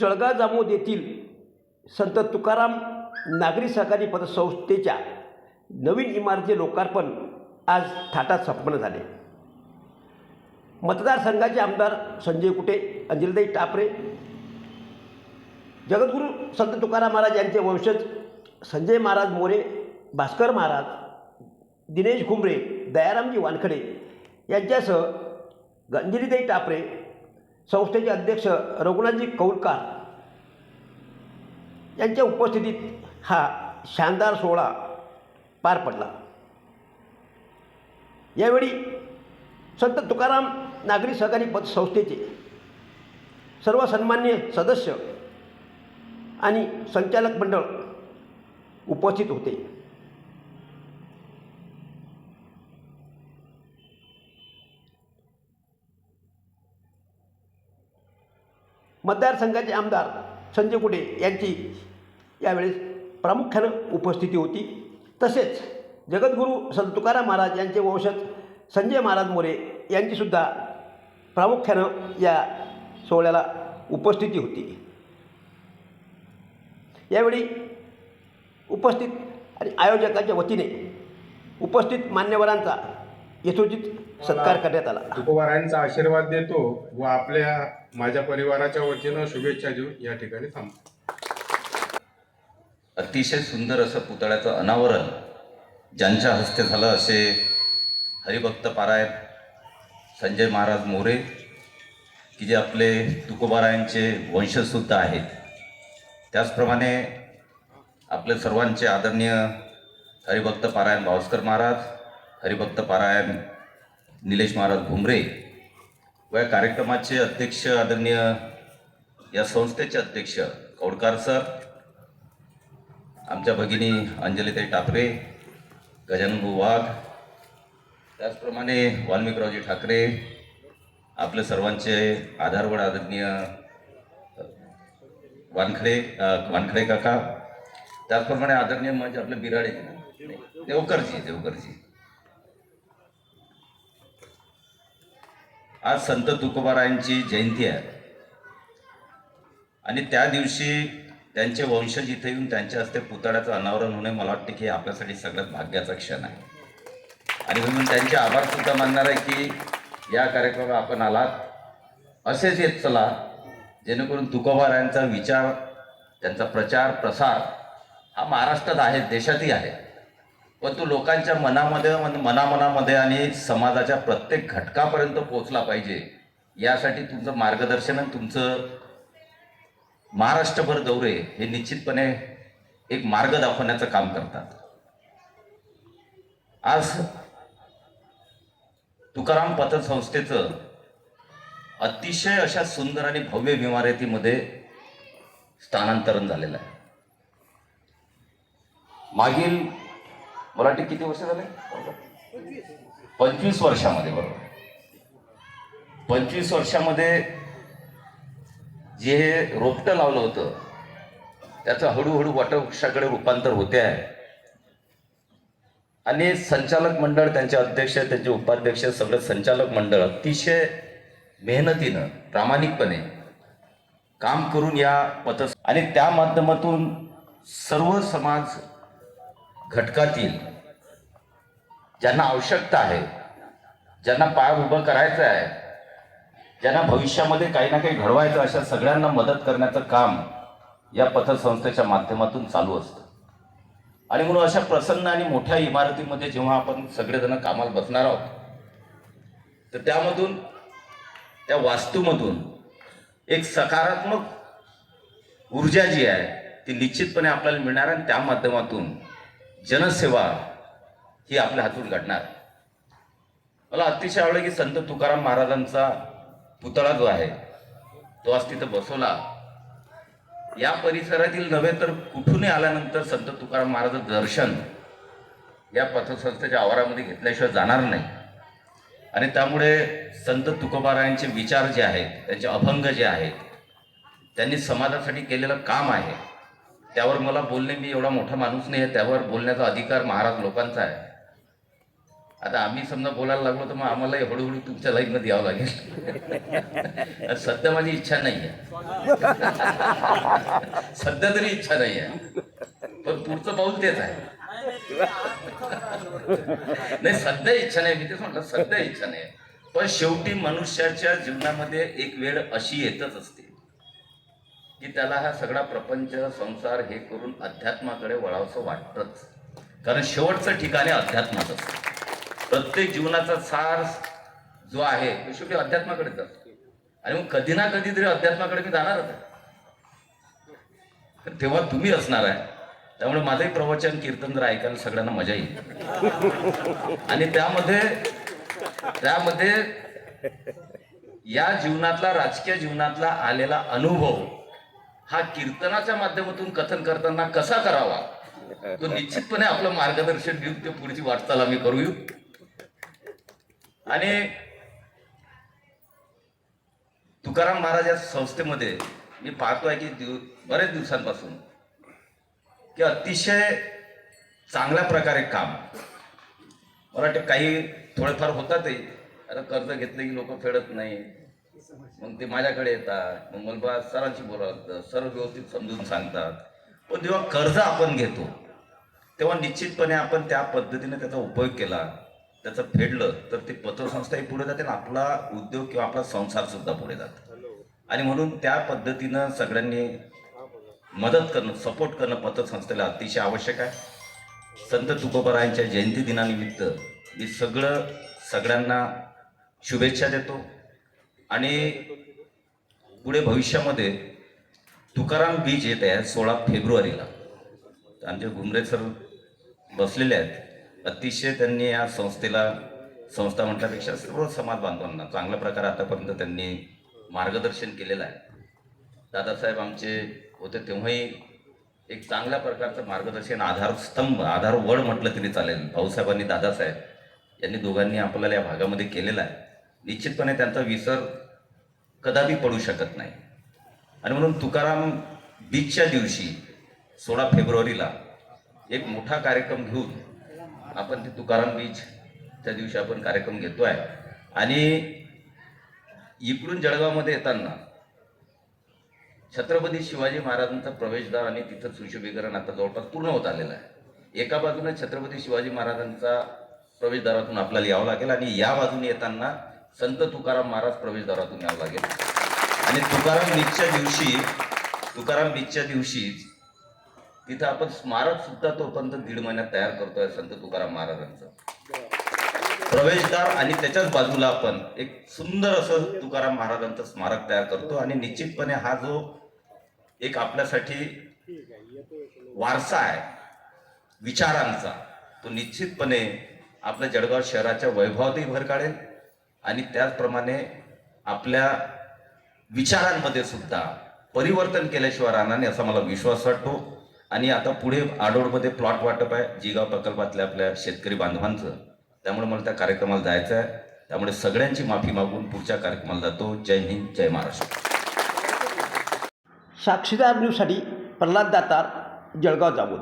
जळगाव जामोद येथील संत तुकाराम नागरी सहकारी पतसंस्थेच्या नवीन इमारतीचे लोकार्पण आज थाटात संपन्न झाले. मतदारसंघाचे आमदार संजय कुटे अंजलदाई टापरे जगद्गुरू संत तुकाराम महाराज यांचे वंशज संजय महाराज मोरे भास्कर महाराज दिनेश घुमरे दयारामजी वानखडे यांच्यासह अंजलीताई टापरे संस्थेचे अध्यक्ष रघुनाथजी कौलकार यांच्या उपस्थितीत हा शानदार सोहळा पार पडला. यावेळी संत तुकाराम नागरी सहकारी पतसंस्थेचे सर्व सन्मान्य सदस्य आणि संचालक मंडळ उपस्थित होते. मतदारसंघाचे आमदार संजय कुटे यांची यावेळेस प्रामुख्यानं उपस्थिती होती. तसेच जगद्गुरू संत तुकाराम महाराज यांचे वंशज संजय महाराज मोरे यांचीसुद्धा प्रामुख्यानं या सोहळ्याला उपस्थिती होती. यावेळी उपस्थित आणि आयोजकाच्या वतीने उपस्थित मान्यवरांचा यथोचित सत्कार करण्यात आला. तुकोबारायांचा आशीर्वाद देतो व आपल्या माझ्या परिवाराच्या वतीनं शुभेच्छा देऊन या ठिकाणी थांबतो. अतिशय सुंदर असं पुतळ्याचं अनावरण ज्यांच्या हस्ते झालं असे हरिभक्त पारायण संजय महाराज मोरे की जे आपले तुकोबारायांचे वंशजसुद्धा आहेत. त्याचप्रमाणे आपले सर्वांचे आदरणीय हरिभक्त पारायण भावस्कर महाराज हरिभक्त पारायण निलेश महाराज भुमरे व या कार्यक्रमाचे अध्यक्ष आदरणीय या संस्थेचे अध्यक्ष कौडकार सर आमच्या भगिनी अंजलीताई टापरे गजानन वाघ त्याचप्रमाणे वाल्मिकरावजी ठाकरे आपले सर्वांचे आधारवड आदरणीय वानखडे वानखडे काका त्याचप्रमाणे आदरणीय म्हणजे आपले बिराडे देवकरजी देवकरजी. आज संत तुकोबारायांची जयंती आहे. आणि त्या दिवशी त्यांचे वंशज इथे येऊन त्यांच्या हस्ते पुतळ्याचं अनावरण होणे मला वाटते की आपल्यासाठी सगळ्यात भाग्याचा क्षण आहे. आणि म्हणून त्यांचे आभार सुद्धा मानणार आहे की या कार्यक्रमात आपण आलात. असेच येत चला जेणेकरून तुकोबारायांचा विचार त्यांचा प्रचार प्रसार हा महाराष्ट्रात आहे देशातही आहे. पण तो लोकांच्या मनामध्ये मनामनामध्ये आणि समाजाच्या प्रत्येक घटकापर्यंत पोहोचला पाहिजे. यासाठी तुमचं मार्गदर्शन आणि तुमचं महाराष्ट्रभर दौरे हे निश्चितपणे एक मार्ग दाखवण्याचं काम करतात. आज तुकाराम पतसंस्थेचं अतिशय अशा सुंदर आणि भव्य इमारतीमध्ये स्थानांतरण झालेलं आहे. मागील मला वाटते किती वर्ष झाले? पंचवीस वर्षामध्ये बरोबर. पंचवीस वर्षामध्ये जे हे रोपटं लावलं होतं त्याचं हळूहळू वटवृक्षाकडे रूपांतर होते आहे. आणि संचालक मंडळ त्यांचे अध्यक्ष त्यांचे उपाध्यक्ष सगळं संचालक मंडळ अतिशय मेहनतीनं प्रामाणिकपणे काम करून या पथ आणि त्या माध्यमातून सर्व समाज घटकातील ज्यांना आवश्यकता आहे ज्यांना पाय उभं करायचं आहे ज्यांना भविष्यामध्ये काही ना काही घडवायचं अशा सगळ्यांना मदत करण्याचं काम या पथसंस्थेच्या माध्यमातून चालू असतं. आणि म्हणून अशा प्रसन्न आणि मोठ्या इमारतीमध्ये जेव्हा आपण सगळेजण कामाला बसणार आहोत तर त्यामधून त्या वास्तूमधून एक सकारात्मक ऊर्जा जी आहे ती निश्चितपणे आपल्याला मिळणार आणि त्या माध्यमातून जनसेवा ही आपल्या हातून घडणार. मला अतिशय आवडलं की संत तुकाराम महाराजांचा पुतळा जो आहे तो आज तिथं बसवला. या परिसरातील नव्हे तर कुठूनही आल्यानंतर संत तुकाराम महाराजांचं दर्शन या पथसंस्थेच्या आवारामध्ये घेतल्याशिवाय जाणार नाही. आणि त्यामुळे संत तुकोबारायांचे विचार जे आहेत त्यांचे अभंग जे आहेत त्यांनी समाजासाठी केलेलं काम आहे. त्यावर मला बोलणे मी एवढा मोठा माणूस नाही आहे त्यावर बोलण्याचा अधिकार महाराज लोकांचा आहे. आता आम्ही समजा बोलायला लागलो तर मग आम्हालाही हळूहळू तुमच्या लाईनमध्ये यावं लागेल. सध्या माझी इच्छा नाही आहे. सध्या तरी इच्छा नाही आहे. पण पुढचं पाऊल तेच आहे. नाही सध्या इच्छा नाही मी तेच म्हटलं सध्या इच्छा नाही. पण शेवटी मनुष्याच्या जीवनामध्ये एक वेळ अशी येतच असते. की त्याला हा सगळा प्रपंच संसार हे करून अध्यात्माकडे वळावंसं वाटतंच. कारण शेवटचं ठिकाण अध्यात्माच असतं. प्रत्येक जीवनाचा सार जो आहे तो शेवटी अध्यात्माकडे जातो. आणि मग कधी ना कधी तरी अध्यात्माकडे मी जाणारच आहे. तेव्हा तुम्ही असणार आहे. त्यामुळे माझंही प्रवचन कीर्तन जर ऐकायला सगळ्यांना मजा येईल. आणि त्यामध्ये त्यामध्ये या जीवनातला राजकीय जीवनातला आलेला अनुभव हा कीर्तनाच्या माध्यमातून कथन करताना कसा करावा? तो निश्चितपणे आपलं मार्गदर्शन घेऊन ते पुढची वाटचाल आम्ही करू आणि तुकाराम महाराज या संस्थेमध्ये मी पाहतोय की दिव बरेच दिवसांपासून की अतिशय चांगल्या प्रकारे काम. मला वाटतं काही थोडेफार होतातही. अरे कर्ज घेतलं की लोक फेडत नाही. मग ते माझ्याकडे येतात. मग मला सरांशी बोलावं लागतं सर व्यवस्थित समजून सांगतात. पण जेव्हा कर्ज आपण घेतो तेव्हा निश्चितपणे आपण त्या पद्धतीने त्याचा उपयोग केला त्याचं फेडलं तर ते पतसंस्थाही पुढे जाते आणि आपला उद्योग किंवा आपला संसार सुद्धा पुढे जातो. आणि म्हणून त्या पद्धतीनं सगळ्यांनी मदत करणं सपोर्ट करणं पतसंस्थेला अतिशय आवश्यक आहे. संत तुकोबरायांच्या जयंती दिनानिमित्त मी सगळं सगळ्यांना शुभेच्छा देतो. आणि पुढे भविष्यामध्ये तुकाराम बीज येत आहे सोळा फेब्रुवारीला. आमचे घुमरे सर बसलेले आहेत. अतिशय त्यांनी या संस्थेला संस्था म्हटल्यापेक्षा सर्व समाज बांधवांना चांगल्या प्रकारे आतापर्यंत त्यांनी मार्गदर्शन केलेलं आहे. दादासाहेब आमचे होते तेव्हाही एक चांगल्या प्रकारचं मार्गदर्शन आधारस्तंभ आधार वड म्हटलं तरी चालेल. भाऊसाहेबांनी दादासाहेब यांनी दोघांनी आपल्याला या भागामध्ये केलेला आहे. निश्चितपणे त्यांचा विसर कदापि पडू शकत नाही. आणि म्हणून तुकाराम बीचच्या दिवशी सोळा फेब्रुवारीला एक मोठा कार्यक्रम घेऊन आपण ते तुकाराम बीच त्या दिवशी आपण कार्यक्रम घेतो आहे आणि इकडून जळगावमध्ये येताना छत्रपती शिवाजी महाराजांचा प्रवेशद्वार आणि तिथं सुशोभीकरण आता जवळपास पूर्ण होत आलेलं आहे. एका बाजूने छत्रपती शिवाजी महाराजांचा प्रवेशद्वारातून आपल्याला यावं लागेल आणि या बाजूने येताना संत तुकाराम महाराज प्रवेशद्वारातून यावं लागेल. आणि तुकाराम बीचच्या दिवशी तुकाराम बीचच्या दिवशी तिथं आपण स्मारक सुद्धा तोपर्यंत दीड महिन्यात तयार करतोय संत तुकाराम महाराजांचं. प्रवेशद्वार आणि त्याच्याच बाजूला आपण एक सुंदर असं तुकाराम महाराजांचं स्मारक तयार करतो आणि निश्चितपणे हा जो एक आपल्यासाठी वारसा आहे विचारांचा तो निश्चितपणे आपल्या जळगाव शहराच्या वैभवातही भर काढेल. आणि त्याचप्रमाणे आपल्या विचारांमध्ये सुद्धा परिवर्तन केल्याशिवाय राहणार नाही असा मला विश्वास वाटतो. आणि आता पुढे आडोडमध्ये प्लॉट वाटप आहे. जिगाव प्रकल्पातल्या आपल्या शेतकरी बांधवांचं. त्यामुळे मला त्या कार्यक्रमाला जायचं आहे. त्यामुळे सगळ्यांची माफी मागून पुढच्या कार्यक्रमाला जातो. जय हिंद जय महाराष्ट्र. साक्षीदार न्यूजसाठी प्रल्हाद दातार जळगाव जामोद